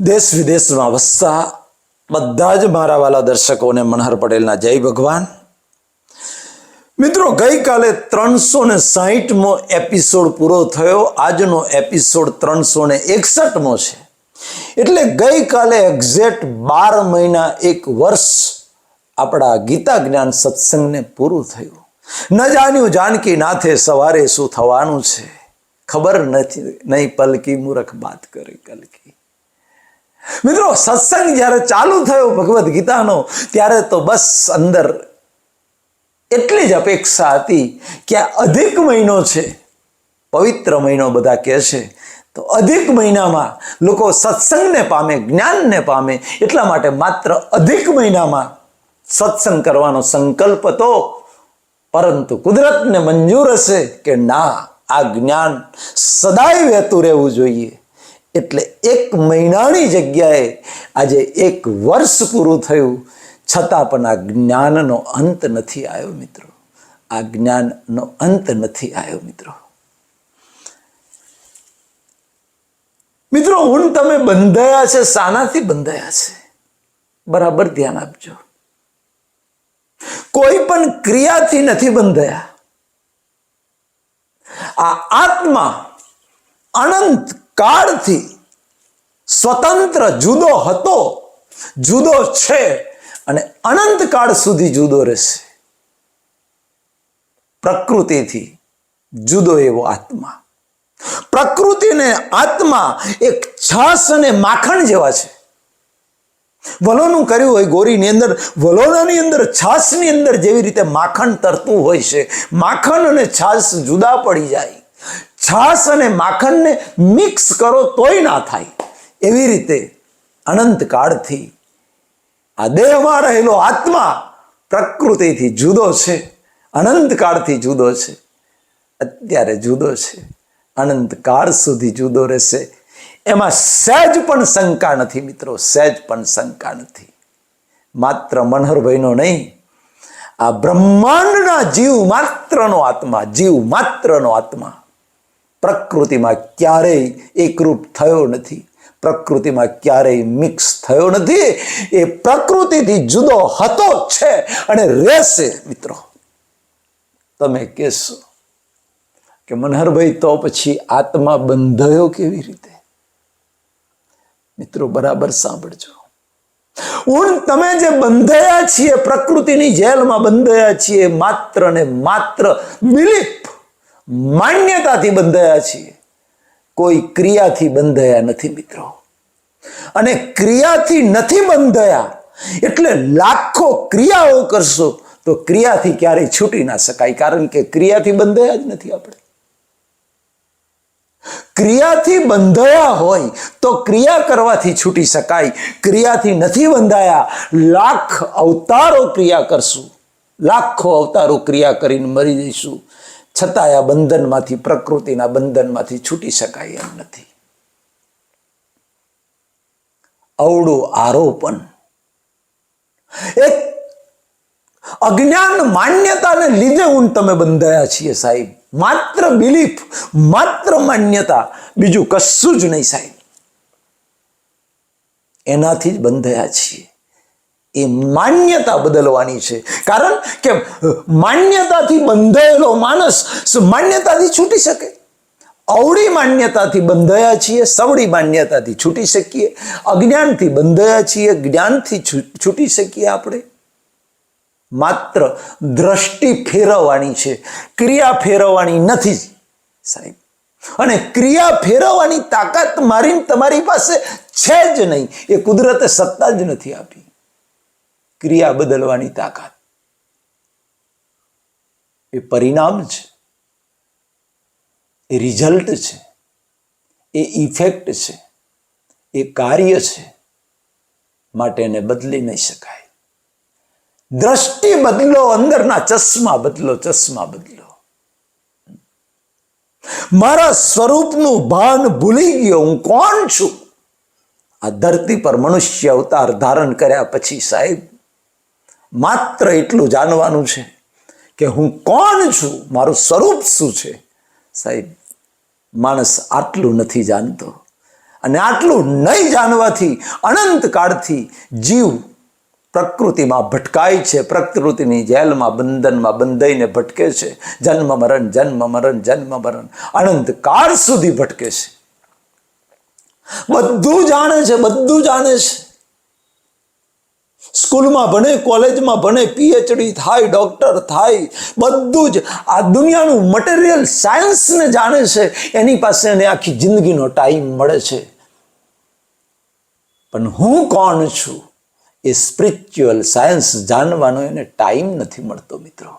દેશ વિદેશમાં વસતા બધા જ મારા વાલા દર્શકોને મનહર પટેલના જય ભગવાન. મિત્રો, ગઈકાલે ત્રણસો ને સાહીઠમો એપિસોડ પૂરો થયો. આજનો એપિસોડ ત્રણસો ને એકસઠમો છે. એટલે ગઈકાલે એક્ઝેક્ટ બાર મહિના એક વર્ષ આપણા ગીતા જ્ઞાન સત્સંગને પૂરું થયું. ન જાણ્યું જાનકી નાથે સવારે શું થવાનું છે? ખબર નથી, નહીં પલકી મૂરખ વાત કરે કલકી મિત્રો, સત્સંગ જ્યારે ચાલુ થયો ભગવદ્ ગીતાનો, ત્યારે તો બસ અંદર એટલી જ અપેક્ષા હતી કે આ અધિક મહિનો છે. પવિત્ર મહિનો બધા કહે છે. તો અધિક મહિનામાં લોકો સત્સંગને પામે, જ્ઞાનને પામે, એટલા માટે માત્ર અધિક મહિનામાં સત્સંગ કરવાનો સંકલ્પ હતો. પરંતુ કુદરતને મંજૂર હશે કે ના, આ જ્ઞાન સદાય વહેતું રહેવું જોઈએ. એટલે એક મહિનાની જગ્યાએ આજે એક વર્ષ પૂરું થયું. છતાં પણ આ જ્ઞાનનો અંત નથી આવ્યો મિત્રો. આ જ્ઞાનનો અંત નથી આવ્યો મિત્રો. મિત્રો, હું તમે બંધાયા છે, શાનાથી બંધાયા છે? બરાબર ધ્યાન આપજો. કોઈ પણ ક્રિયાથી નથી બંધાયા. આ આત્મા અનંત કાળથી સ્વતંત્ર જુદો હતો, જુદો છે અને અનંત કાળ સુધી જુદો રહેશે. પ્રકૃતિથી જુદો એવો આત્મા. પ્રકૃતિને આત્મા એક છાસ અને માખણ જેવા છે. વલોનું કર્યું હોય ગોરીની અંદર, વલોનાની અંદર, છાસની અંદર જેવી રીતે માખણ તરતું હોય છે. માખણ અને છાસ જુદા પડી જાય. છાસ અને માખણને મિક્સ કરો તોય ના થાય. એવી રીતે અનંત કાળથી આ દેહમાં રહેલો આત્મા પ્રકૃતિથી જુદો છે. અનંત કાળથી જુદો છે. અત્યારે જુદો છે. અનંત કાળ સુધી જુદો રહેશે. એમાં સહેજ પણ શંકા નથી મિત્રો, સહેજ પણ શંકા નથી. માત્ર મનહરભાઈનો નહીં, આ બ્રહ્માંડના જીવ માત્રનો આત્મા, જીવ માત્રનો આત્મા પ્રકૃતિમાં ક્યારેય એકરૂપ થયો નથી. પ્રકૃતિમાં ક્યારેય મિક્સ થયો નથી. એ પ્રકૃતિથી જુદો હતો છે અને રહેશે મિત્રો. તમે કહેશો કે મનહરભાઈ, તો પછી આત્મા બંધાયો કેવી રીતે? મિત્રો, બરાબર સાંભળજો. હું તમે જે બંધાયા છીએ, પ્રકૃતિની જેલમાં બંધાયા છીએ, માત્ર ને માત્ર બિલીફ માન્યતાથી બંધાયા છીએ. કોઈ ક્રિયાથી બંધાયા નથી મિત્રો. અને ક્રિયાથી નથી બંધાયા એટલે લાખો ક્રિયાઓ કરશો તો ક્રિયાથી ક્યારેય છૂટી ના શકાય. કારણ કે ક્રિયાથી બંધાયા જ નથી આપણે. ક્રિયાથી બંધાયા હોય તો ક્રિયા કરવાથી છૂટી શકાય. ક્રિયાથી નથી બંધાયા, લાખ અવતારો ક્રિયા કરશું. લાખો અવતારો ક્રિયા કરીને મરી જઈશું. છતાં આ બંધનમાંથી, પ્રકૃતિના બંધનમાંથી છૂટી શકાય એમ નથી. અવળું આરોપણ એક અજ્ઞાન માન્યતાને લીધે હું તમે બંધાયા છીએ સાહેબ. માત્ર બિલીફ માત્ર માન્યતા, બીજું કશું જ નહીં સાહેબ. એનાથી જ બંધાયા છીએ. એ માન્યતા બદલવાની છે. કારણ કે માન્યતાથી બંધાયેલો માણસ માન્યતાથી છૂટી શકે. અવળી માન્યતાથી બંધાયા છીએ, સવળી માન્યતાથી છૂટી શકીએ. અજ્ઞાનથી બંધાયા છીએ, જ્ઞાનથી છૂટી શકીએ આપણે. માત્ર દ્રષ્ટિ ફેરવવાની છે, ક્રિયા ફેરવવાની નથી સાહેબ, અને ક્રિયા ફેરવવાની તાકાત મારી તમારી પાસે છે જ નહીં. એ કુદરતે સત્તા જ નથી આપી. ક્રિયા બદલવાની તાકાત. એ પરિણામ છે. એ રિઝલ્ટ છે. એ ઇફેક્ટ છે. એ કાર્ય છે માટે એને બદલી નહીં શકાય. દ્રષ્ટિ બદલો, અંદરના ચશ્મા બદલો ચશ્મા બદલો. મારા સ્વરૂપનું ભાન ભૂલી ગયો. હું કોણ છું? આ ધરતી પર મનુષ્ય અવતાર ધારણ કર્યા પછી સાહેબ માત્ર એટલું જાણવાનું છે કે હું કોણ છું? મારું સ્વરૂપ શું છે? સાહેબ, માણસ આટલું નથી જાણતો. અને આટલું નહીં જાણવાથી અનંત કાળથી જીવ પ્રકૃતિમાં ભટકાય છે. પ્રકૃતિની જેલમાં, બંધનમાં બંધાઈને ભટકે છે. જન્મ મરણ જન્મ મરણ જન્મ મરણ. અનંત કાળ સુધી ભટકે છે. બધું જાણે છે, બધું જાણે છે. સ્કૂલમાં ભણે, કોલેજમાં ભણે પીએચડી થાય ડૉક્ટર થાય, બધું જ આ દુનિયાનું મટીરિયલ સાયન્સને જાણે છે, એની પાસે એને આખી જિંદગીનો ટાઈમ મળે છે. પણ હું કોણ છું? એ સ્પિરિચ્યુઅલ સાયન્સ જાણવાનો એને ટાઈમ નથી મળતો, મિત્રો.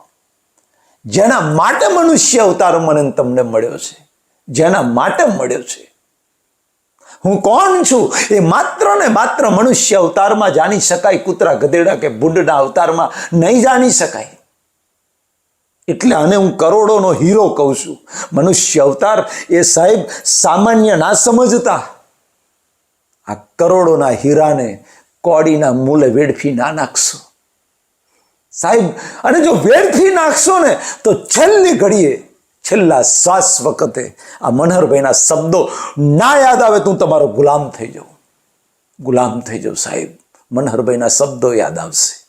જેના માટે મનુષ્ય અવતાર મને તમને મળ્યો છે, જેના માટે મળ્યો છે હું કોણ છું? એ માત્ર ને માત્ર મનુષ્ય અવતારમાં જાણી શકાય, કૂતરા, ગધેડા કે બુડના અવતારમાં નહીં જાણી શકાય. એટલે આને હું કરોડોનો હીરો કહું છું. મનુષ્ય અવતાર એ સાહેબ સામાન્ય ના સમજતા. આ કરોડોના હીરાને કોડીના મૂલે વેડફી ના નાખશો. સાહેબ, અને જો વેડફી નાખશો ને, તો છેલ્લી ઘડીએ છેલ્લા શ્વાસ વખતે આ મનહરભાઈના શબ્દો ના યાદ આવે તું તમારો ગુલામ થઈ જાઉં. ગુલામ થઈ જાઉં સાહેબ. મનહરભાઈના શબ્દો યાદ આવશે.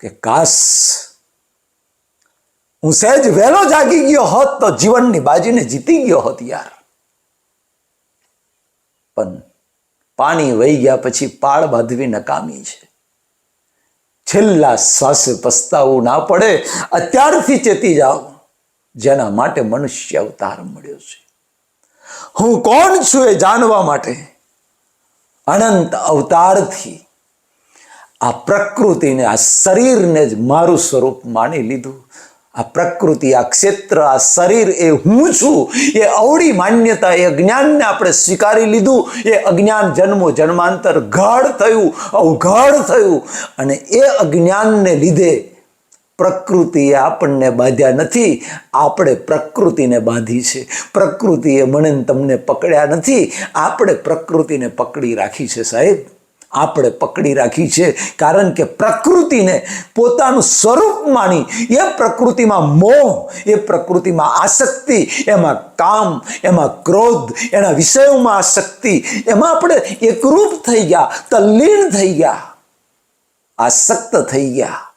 કે કાશ હું સહેજ વહેલો જાગી ગયો હોત તો જીવનની બાજીને જીતી ગયો હોત યાર. પણ પાણી વહી ગયા પછી પાળ બાંધવી નકામી છે. છેલ્લા શ્વાસે પસ્તાવું ના પડે, અત્યારથી ચેતી જાઓ. જેના માટે મનુષ્ય અવતાર મળ્યો છે. હું કોણ છું એ જાણવા માટે? અનંત અવતારથી આ પ્રકૃતિને, આ શરીરને જ મારું સ્વરૂપ માની લીધું. આ પ્રકૃતિ, આ ક્ષેત્ર, આ શરીર એ હું છું. એ અવળી માન્યતા, એ જ્ઞાનને આપણે સ્વીકારી લીધું. એ અજ્ઞાન જન્મો જન્માંતર ગાઢ થયું અવઘાડ થયું. અને એ અજ્ઞાનને લીધે પ્રકૃતિએ આપણને બાંધ્યા નથી, આપણે પ્રકૃતિને બાંધી છે. પ્રકૃતિએ મને તમને પકડ્યા નથી, આપણે પ્રકૃતિને પકડી રાખી છે સાહેબ. આપણે પકડી રાખી છે કારણ કે પ્રકૃતિને પોતાનું સ્વરૂપ માની એ પ્રકૃતિમાં મોહ, એ પ્રકૃતિમાં આસક્તિ, એમાં કામ, એમાં ક્રોધ, એના વિષયોમાં આસક્તિ, એમાં આપણે એકરૂપ થઈ ગયા, તલ્લીન થઈ ગયા, આસક્ત થઈ ગયા.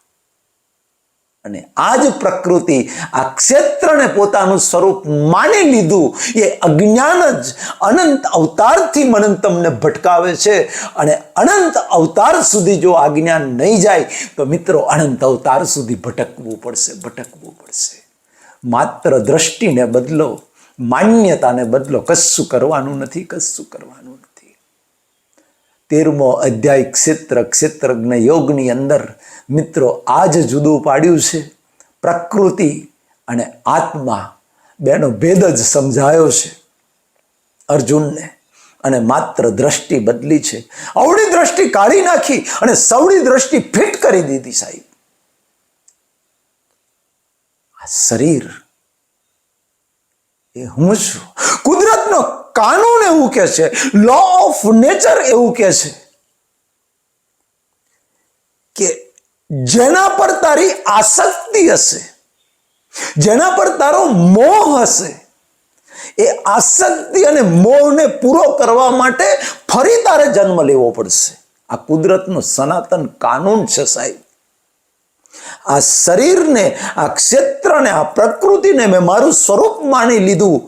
અને આ જ પ્રકૃતિ આ ક્ષેત્રને પોતાનું સ્વરૂપ માની લીધું, એ અજ્ઞાન જ અનંત અવતારથી મનંતમને ભટકાવે છે અને અનંત અવતાર સુધી જો આ જ્ઞાન નહીં જાય, તો મિત્રો અનંત અવતાર સુધી ભટકવું પડશે ભટકવું પડશે. માત્ર દ્રષ્ટિને બદલો, માન્યતાને બદલો, કશું કરવાનું નથી, કશું કરવાનું તેરમો અધ્યાય ક્ષેત્ર, ક્ષેત્રજ્ઞ યોગની અંદર મિત્રો આ જ જુદું પાડ્યું છે. પ્રકૃતિ અને આત્મા બેનો ભેદ જ સમજાયો છે. અર્જુનને અને માત્ર દ્રષ્ટિ બદલી છે. અવળી દ્રષ્ટિ કાઢી નાખી અને સવળી દ્રષ્ટિ ફિટ કરી દીધી સાહેબ. શરીર, એ હું છું? કુદરતનો કાનૂન એવું કે છે લો ઓફ નેચર એવું કે છે કે જેના પર તારી આસક્તિ હશે, જેના પર તારો મોહ હશે, એ આસક્તિ અને મોહને પૂરો કરવા માટે ફરી તારે જન્મ લેવો પડશે. આ કુદરતનો સનાતન કાનૂન છે સાહેબ. આ શરીરને, આ ક્ષેત્રને, આ પ્રકૃતિને મેં મારું સ્વરૂપ માની લીધું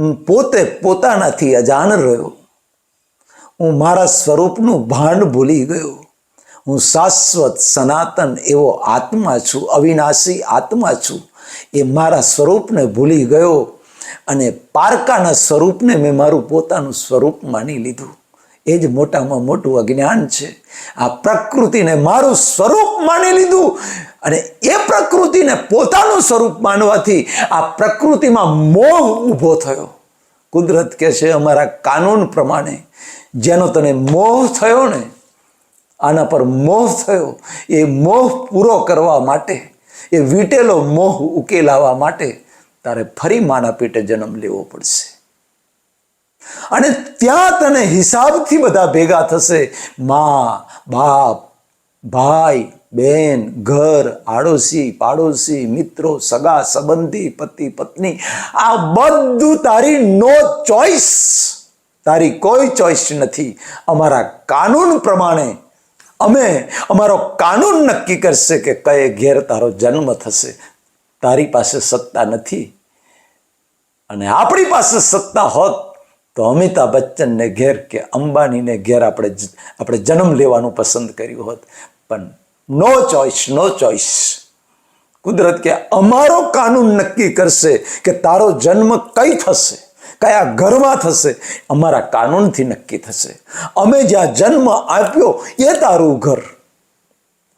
હું પોતે પોતાનાથી અજાણ રહ્યો. હું મારા સ્વરૂપનું ભાન ભૂલી ગયો. હું શાશ્વત સનાતન એવો આત્મા છું, અવિનાશી આત્મા છું. એ મારા સ્વરૂપને ભૂલી ગયો અને પારકાના સ્વરૂપને મેં મારું પોતાનું સ્વરૂપ માની લીધું. એ જ મોટામાં મોટું અજ્ઞાન છે. આ પ્રકૃતિને મારું સ્વરૂપ માની લીધું અને એ પ્રકૃતિને પોતાનું સ્વરૂપ માનવાથી આ પ્રકૃતિમાં મોહ ઊભો થયો. કુદરત કહે છે અમારા કાનૂન પ્રમાણે, જેનો તને મોહ થયો ને, આના પર મોહ થયો, એ મોહ પૂરો કરવા માટે, એ વીટેલો મોહ ઉકેલાવા માટે તારે ફરી માના પેટે જન્મ લેવો પડશે. અને ત્યાં તને હિસાબથી બધા ભેગા થશે. માં, બાપ, ભાઈ, બેન, ઘર, આડોશી, પાડોશી, મિત્રો, સગા, સંબંધી, પતિ, પત્ની. આ બધું તારી નો ચોઈસ. તારી કોઈ ચોઈસ નથી. અમારા કાનૂન પ્રમાણે અમે, અમારો કાનૂન નક્કી કરશે કે કયે ઘેર તારો જન્મ થશે. તારી પાસે સત્તા નથી. અને આપણી પાસે સત્તા હોત તો અમિતાભ બચ્ચનને ઘેર કે અંબાણીને ઘેર આપણે આપણે જન્મ લેવાનું પસંદ કર્યું હોત. પણ નો ચોઈસ નો ચોઈસ. કુદરત કે અમારો કાનૂન નક્કી કરશે કે તારો જન્મ કઈ થશે, કયા ઘરમાં થશે, અમારા કાનૂનથી નક્કી થશે. અમે જ્યાં જન્મ આપ્યો એ તારું ઘર.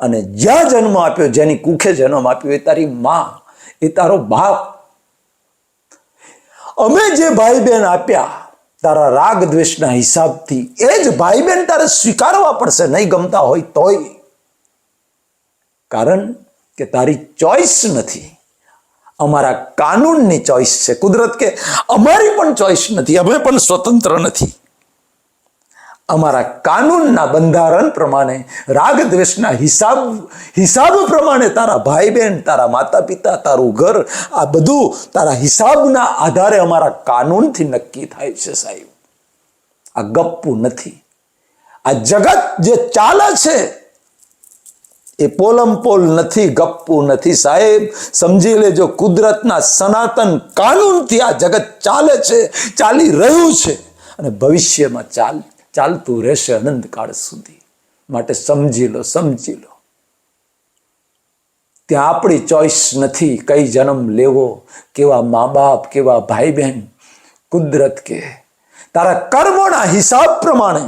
અને જ્યાં જન્મ આપ્યો, જેની કુખે જન્મ આપ્યો એ તારી માં, એ તારો બાપ. અમે જે ભાઈ બહેન આપ્યા તારા રાગ દ્વેષના હિસાબથી એ જ ભાઈ બહેન તારે સ્વીકારવા પડશે, નહીં ગમતા હોય તોય. કારણ કે તારી ચોઈસ નથી. અમારા કાનૂનની ચોઈસ છે. કુદરત કે અમારી પણ ચોઈસ નથી. અમે પણ સ્વતંત્ર નથી. અમારા કાનૂનના બંધારણ પ્રમાણે, રાગ દ્વેષના હિસાબ હિસાબ પ્રમાણે તારા ભાઈ બહેન તારા માતા પિતા તારું ઘર, આ બધું તારા હિસાબના આધારે અમારા કાનૂનથી નક્કી થાય છે સાહેબ. આ ગપ્પુ નથી. આ જગત જે ચાલે છે, એ પોલમ પોલ નથી, ગપ્પુ નથી સાહેબ. સમજી લેજો, કુદરતના સનાતન કાનૂનથી આ જગત ચાલે છે, ચાલી રહ્યું છે અને ભવિષ્યમાં ચાલ ચાલતું રહેશે અનંતકાળ સુધી. માટે સમજી લો સમજી લો. ત્યાં આપણી ચોઈસ નથી કઈ જન્મ લેવો, કેવા મા બાપ કેવા ભાઈ બહેન કુદરત કે. તારા કર્મોના હિસાબ પ્રમાણે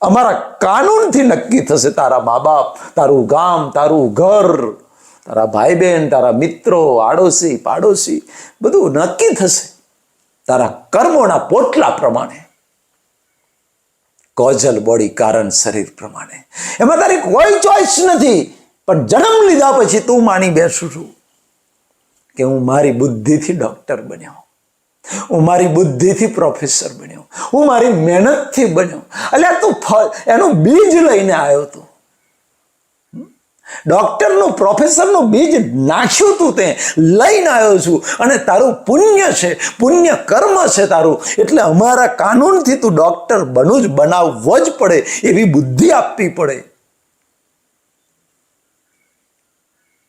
અમારા કાનૂનથી નક્કી થશે તારા મા બાપ તારું ગામ, તારું ઘર, તારા ભાઈ બહેન તારા મિત્રો, આડોશી, પાડોશી, બધું નક્કી થશે. તારા કર્મોના પોટલા પ્રમાણે. કોજલ બોડી કારણ શરીર પ્રમાણે. એમાં તારી કોઈ ચોઈસ નથી, પણ જન્મ લીધા પછી તું માની બેસું છું કે હું મારી બુદ્ધિથી ડોક્ટર બન્યો. હું મારી બુદ્ધિથી પ્રોફેસર બન્યો. હું મારી મહેનતથી બન્યો. એટલે તું ફળ, એનું બીજ લઈને આવ્યો તું. ડોક્ટરનું, પ્રોફેસરનું બીજ નાખ્યું તું તે, લઈને આવ્યો છું. અને તારું પુણ્ય છે, પુણ્ય કર્મ છે તારું. એટલે અમારા કાનૂનથી તું ડોક્ટર બનવું જ, બનાવવો જ પડે, એવી બુદ્ધિ આપવી પડે.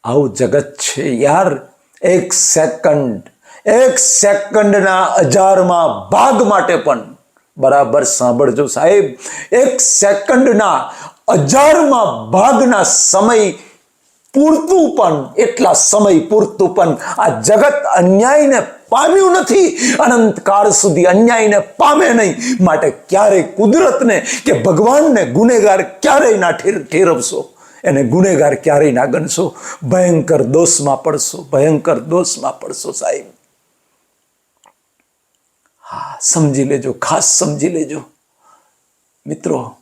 આવું જગત છે યાર. એક સેકન્ડ, એક સેકન્ડના હજારમાં ભાગ માટે પણ. બરાબર સાંભળજો સાહેબ. એક સેકન્ડના હજારમાં ભાગના સમય પૂરતું પણ, એટલા સમય પૂરતું પણ આ જગત અન્યાયને પામ્યું નથી. અનંતકાળ સુધી અન્યાયને પામે નહીં. માટે ક્યારેય કુદરતને કે ભગવાનને ગુનેગાર ક્યારેય ના ઠેરવશો. એને ગુનેગાર ક્યારેય ના ગણશો. ભયંકર દોષમાં પડશો, ભયંકર દોષમાં પડશો સાહેબ. હા, સમજી લેજો, ખાસ સમજી લેજો. મિત્રો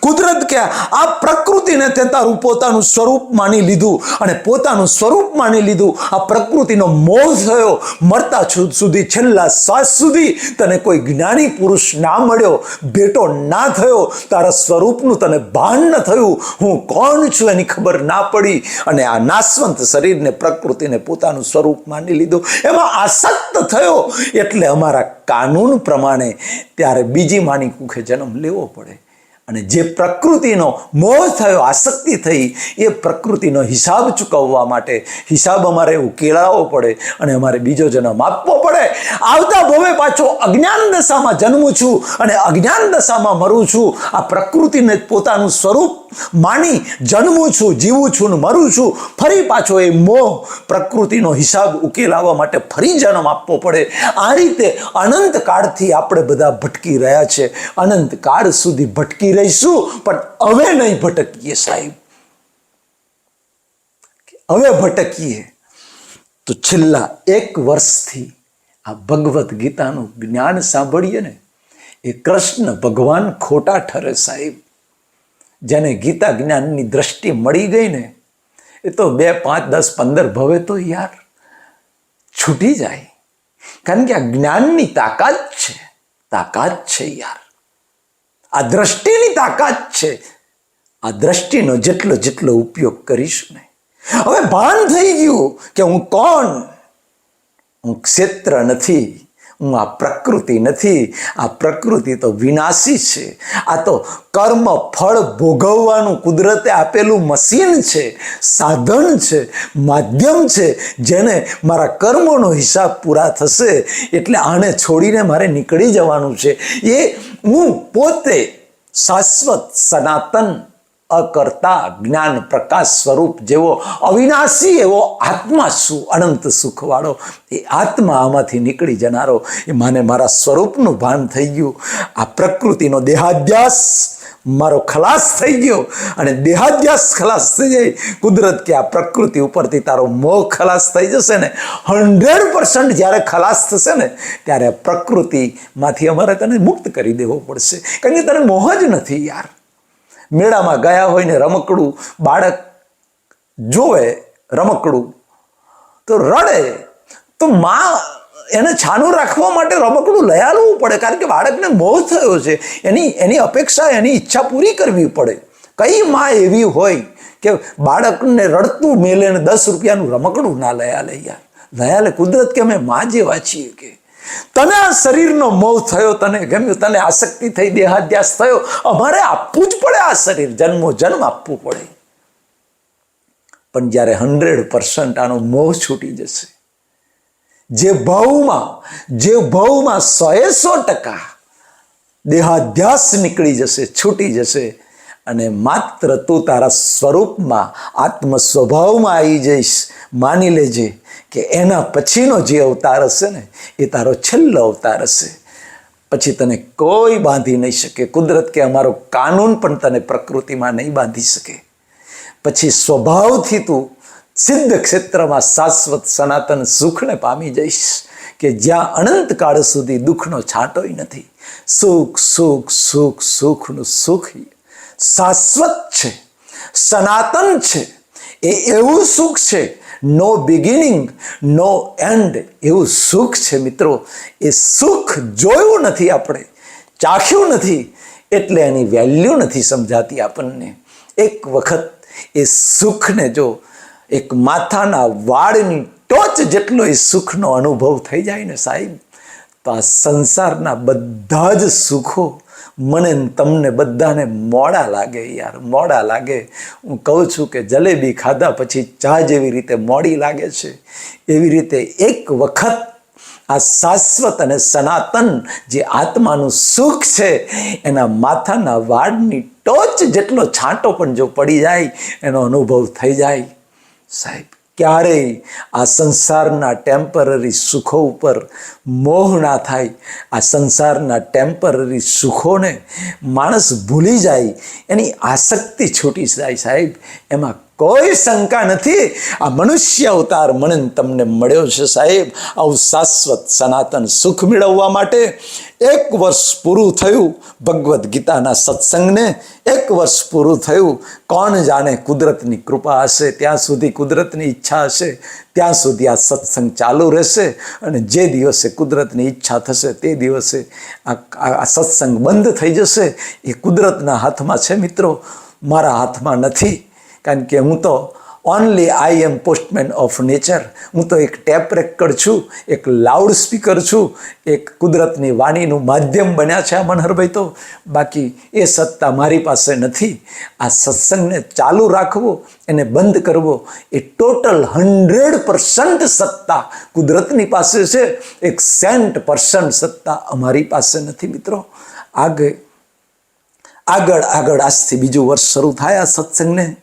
કુદરત કે આ પ્રકૃતિને તે પોતાનું સ્વરૂપ માની લીધું અને પોતાનું સ્વરૂપ માની લીધું. આ પ્રકૃતિનો મોહ થયો. મરતા સુધી, છેલ્લા શ્વાસ સુધી તને કોઈ જ્ઞાની પુરુષ ના મળ્યો. ભેટો ના થયો. તારા સ્વરૂપનું તને ભાન ન થયું. હું કોણ છું એની ખબર ના પડી. અને આ નાશવંત શરીરને, પ્રકૃતિને પોતાનું સ્વરૂપ માની લીધું. એમાં આસક્ત થયો. એટલે અમારા કાનૂન પ્રમાણે ત્યારે બીજી માની કુખે જન્મ લેવો પડે. અને જે પ્રકૃતિનો મોહ થયો, આસક્તિ થઈ, એ પ્રકૃતિનો હિસાબ ચૂકવવા માટે હિસાબ અમારે ઉકેલાવવો પડે અને અમારે બીજો જન્મ આપવો પડે. આવતા ભવે પાછો અજ્ઞાન દશામાં જન્મું છું અને અજ્ઞાન દશામાં મરું છું. આ પ્રકૃતિને પોતાનું સ્વરૂપ માની, જન્મું છું, જીવું છું ને મરું છું, ફરી પાછો એ મોહ પ્રકૃતિનો હિસાબ ઉકેલાવવા માટે ફરી જન્મ આપવો પડે. આ રીતે અનંત કાળથી આપણે બધા ભટકી રહ્યા છે. અનંત કાળ સુધી ભટકી રહીશું, પણ હવે નહીં ભટકીએ સાહેબ. હવે ભટકીએ. તો છેલ્લા એક વર્ષથી આ ભગવદ્ ગીતાનું જ્ઞાન સાંભળીએ ને, એ કૃષ્ણ ભગવાન ખોટા ઠરે સાહેબ. જેને ગીતા જ્ઞાનની દ્રષ્ટિ મળી ગઈ ને, એ તો બે, પાંચ, દસ, પંદર ભવે તો યાર છૂટી જાય. કારણ કે આ જ્ઞાનની તાકાત છે. તાકાત છે યાર. આ દ્રષ્ટિની તાકાત છે. આ દ્રષ્ટિનો જેટલો જેટલો ઉપયોગ કરીશું ને. હવે ભાન થઈ ગયું કે હું કોણ? હું ક્ષેત્ર નથી. હું આ પ્રકૃતિ નથી, આ પ્રકૃતિ તો વિનાશી છે. આ તો કર્મ ફળ ભોગવવાનું કુદરતે આપેલું મશીન છે, સાધન છે, માધ્યમ છે, જેને મારા કર્મોનો હિસાબ પૂરા થશે એટલે આને છોડીને મારે નીકળી જવાનું છે. એ હું પોતે શાશ્વત સનાતન અકર્તા, જ્ઞાન પ્રકાશ સ્વરૂપ જેવો અવિનાશી એવો આત્મા શું? અનંત સુખવાળો. એ આત્મા આમાંથી નીકળી જનારો, એ માને મારા સ્વરૂપનું ભાન થઈ ગયું. આ પ્રકૃતિનો દેહાધ્યાસ મારો ખલાસ થઈ ગયો અને દેહાધ્યાસ ખલાસ થઈ જાય. કુદરત કે આ પ્રકૃતિ ઉપરથી તારો મોહ ખલાસ થઈ જશે ને? હંડ્રેડ પર્સન્ટ જ્યારે ખલાસ થશે ને, ત્યારે પ્રકૃતિમાંથી અમારે તને મુક્ત કરી દેવો પડશે. કારણ કે તને મોહ જ નથી યાર. મેળામાં ગયા હોય ને રમકડું, બાળક જોવે રમકડું, તો રડે. તો માં એને છાનું રાખવા માટે રમકડું લઈ આવવું પડે, કારણ કે બાળકને મોહ થયો છે. એની એની અપેક્ષા, એની ઈચ્છા પૂરી કરવી પડે. કઈ માં એવી હોય કે બાળકને રડતું મેલે ને દસ રૂપિયાનું રમકડું ના લયા લઈ યાર. લયા લે કુદરત કે અમે માં જેવા છીએ કે. તને આ શરીરનો મોહ થયો, તને ગમ્યું, તને આસક્તિ થઈ, દેહાધ્યાસ થયો. અમારે આપવું જ પડે આ શરીર, જન્મો જન્મ આપવું પડે. પણ જ્યારે હંડ્રેડ પર્સન્ટ આનો મોહ છૂટી જશે, જે ભાવમાં જે ભાવમાં સોએ સો ટકા દેહાધ્યાસ નીકળી જશે, છૂટી જશે, અને માત્ર તું તારા સ્વરૂપમાં આત્મ સ્વભાવમાં આવી જઈશ માની લેજે કે એના પછીનો જે અવતાર હશે ને, એ તારો છેલ્લો અવતાર હશે. પછી તને કોઈ બાંધી નહીં શકે. કુદરત કે અમારો કાનૂન પણ તને પ્રકૃતિમાં નહીં બાંધી શકે. પછી સ્વભાવથી તું સિદ્ધ ક્ષેત્રમાં શાશ્વત સનાતન સુખને પામી જઈશ કે જ્યાં અનંતકાળ સુધી દુઃખનો છાંટોય નથી. સુખ સુખ સુખ, સુખનું સુખ શાશ્વત છે. સનાતન છે. એ એવું સુખ છે નો બિગિનિંગ નો એન્ડ એવું સુખ છે મિત્રો. એ સુખ જોયું નથી આપણે, ચાખ્યું નથી, એટલે એની વેલ્યુ નથી સમજાતી આપણને. એક વખત એ સુખને જો એક માથાના વાળની ટોચ જેટલો એ સુખનો અનુભવ થઈ જાય ને સાહેબ, તો આ સંસારના બધા જ સુખો મને તમને બધાને મોડા લાગે યાર, મોડા લાગે. હું કહું છું કે જલેબી ખાધા પછી ચા જેવી રીતે મોડી લાગે છે. એવી રીતે એક વખત આ શાશ્વત અને સનાતન જે આત્માનું સુખ છે, એના માથાના વાળની ટોચ જેટલો છાંટો પણ જો પડી જાય, એનો અનુભવ થઈ જાય. સાહેબ ક્યારેય આ સંસારના ટેમ્પરરી સુખો ઉપર મોહ ના થાય. આ સંસારના ટેમ્પરરી સુખોને માણસ ભૂલી જાય. એની આસક્તિ છૂટી જાય સાહેબ. એમાં કોઈ શંકા નથી. આ મનુષ્ય અવતાર મને તમને મળ્યો છે સાહેબ. આવું શાશ્વત સનાતન સુખ મેળવવા માટે એક વર્ષ પૂરું થયું ભગવદ્ ગીતાના સત્સંગને. એક વર્ષ પૂરું થયું. કોણ જાણે કુદરતની કૃપા હશે? ત્યાં સુધી કુદરતની ઈચ્છા હશે. ત્યાં સુધી આ સત્સંગ ચાલુ રહેશે અને જે દિવસે કુદરતની ઈચ્છા થશે તે દિવસે આ સત્સંગ બંધ થઈ જશે. એ કુદરતના હાથમાં છે મિત્રો. મારા હાથમાં નથી. કારણ કે હું તો only I am postman of nature હું તો એક ટેપ રેકર્ડ છું, એક લાઉડ સ્પીકર છું, એક કુદરતની વાણીનું માધ્યમ બન્યા છે આ મનહરભાઈ તો. બાકી એ સત્તા મારી પાસે નથી. આ સત્સંગને ચાલુ રાખવો, એને બંધ કરવો, એ ટોટલ હંડ્રેડ પર્સન્ટ સત્તા કુદરતની પાસે છે. એક સેન્ટ પર્સન્ટ સત્તા અમારી પાસે નથી મિત્રો. આગળ આગળ આગળ આજથી બીજું વર્ષ શરૂ થાય આ સત્સંગને.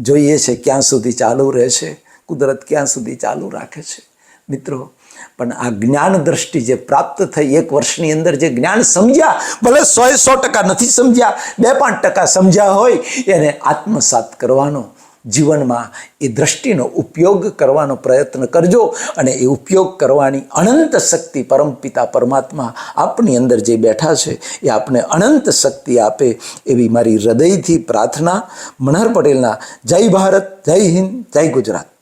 જોઈએ છે ક્યાં સુધી ચાલુ રહેશે કુદરત ક્યાં સુધી ચાલુ રાખે છે. મિત્રો, પણ આ જ્ઞાન દ્રષ્ટિ જે પ્રાપ્ત થઈ એક વર્ષની અંદર જે જ્ઞાન સમજ્યા, ભલે સો સો ટકા નથી સમજ્યા, બે પાંચ ટકા સમજ્યા હોય, એને આત્મસાત કરવાનો જીવનમાં એ દ્રષ્ટિનો ઉપયોગ કરવાનો પ્રયત્ન કરજો અને એ ઉપયોગ કરવાની અનંત શક્તિ પરમપિતા પરમાત્મા આપની અંદર જે બેઠા છે, એ આપને અનંત શક્તિ આપે એવી મારી હૃદયથી પ્રાર્થના. મનહર પટેલના, જય ભારત, જય હિન્દ, જય ગુજરાત.